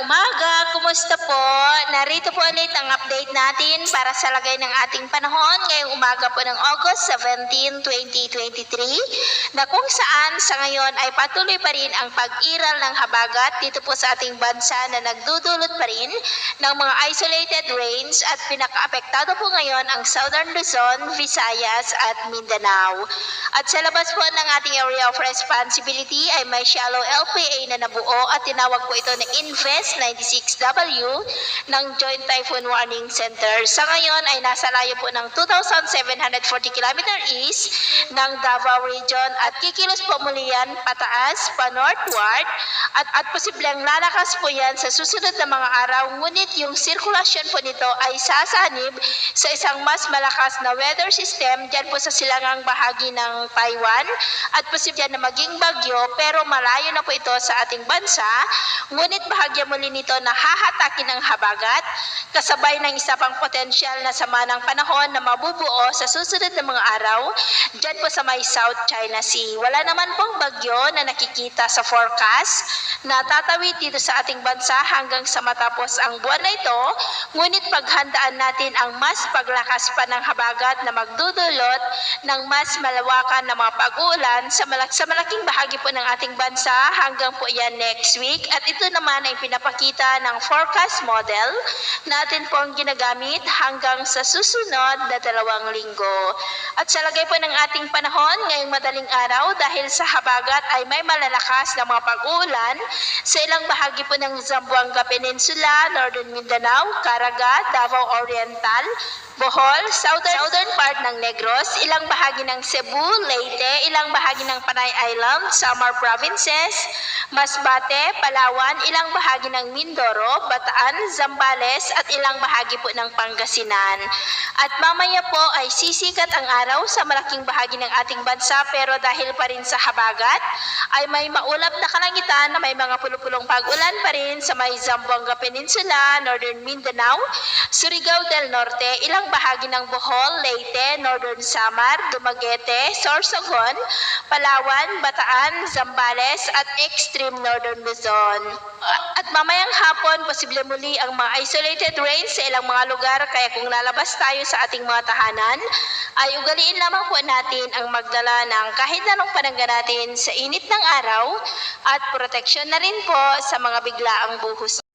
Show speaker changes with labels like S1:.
S1: uma po, narito po ulit ang update natin para sa lagay ng ating panahon ngayong umaga po ng August 17, 2023 na kung saan sa ngayon ay patuloy pa rin ang pag-iral ng habagat dito po sa ating bansa na nagdudulot pa rin ng mga isolated rains at pinakaapektado po ngayon ang Southern Luzon, Visayas at Mindanao. At sa labas po ng ating area of responsibility ay may shallow LPA na nabuo at tinawag po ito na Invest 96W ng Joint Typhoon Warning Center. Sa ngayon ay nasa layo po ng 2,740 km east ng Davao Region at kikilos po muli yan pataas, pa northward at, at posibleng lalakas po yan sa susunod na mga araw ngunit yung sirkulasyon po nito ay sasanib sa isang mas malakas na weather system dyan po sa silangang bahagi ng Taiwan at posibleng na maging bagyo pero malayo na po ito sa ating bansa ngunit bahagya muli nito na hahatakin ng habagat kasabay ng isa pang potensyal na sama ng panahon na mabubuo sa susunod na mga araw dyan po sa may South China Sea. Wala naman pong bagyo na nakikita sa forecast na tatawid dito sa ating bansa hanggang sa matapos ang buwan na ito, ngunit paghandaan natin ang mas paglakas pa ng habagat na magdudulot ng mas malawakan na mga pag-uulan sa, malak- sa malaking bahagi po ng ating bansa hanggang po yan next week. At ito naman ay pinapakita ng forecast model natin po ang ginagamit hanggang sa susunod na dalawang linggo. At sa lagay po ng ating panahon ngayong madaling araw dahil sa habagat ay may malalakas na mga pag-uulan sa ilang bahagi po ng Zamboanga Peninsula, Northern Mindanao, Caraga, Davao Oriental, Bohol, southern, southern part ng Negros, ilang bahagi ng Cebu, Leyte, ilang bahagi ng Panay Island, Samar Provinces, Masbate, Palawan, ilang bahagi ng Mindoro, Bataan, Zambales at ilang bahagi po ng Pangasinan. At mamaya po ay sisikat ang araw sa malaking bahagi ng ating bansa pero dahil pa rin sa habagat ay may maulap na kalangitan na may mga pulupulong pag-ulan pa rin sa may Zamboanga Peninsula, Northern Mindanao, Surigao del Norte, ilang bahagi ng Bohol, Leyte, Northern Samar, Dumaguete, Sorsogon, Palawan, Bataan, Zambales at Extreme Northern Luzon. At mamayang hapon, posible muli ang mga isolated rains sa ilang mga lugar kaya kung lalabas tayo sa ating mga tahanan, ay ugaliin lamang po natin ang magdala ng kahit anong panangga natin sa init ng araw at proteksyon na rin po sa mga biglaang buhos.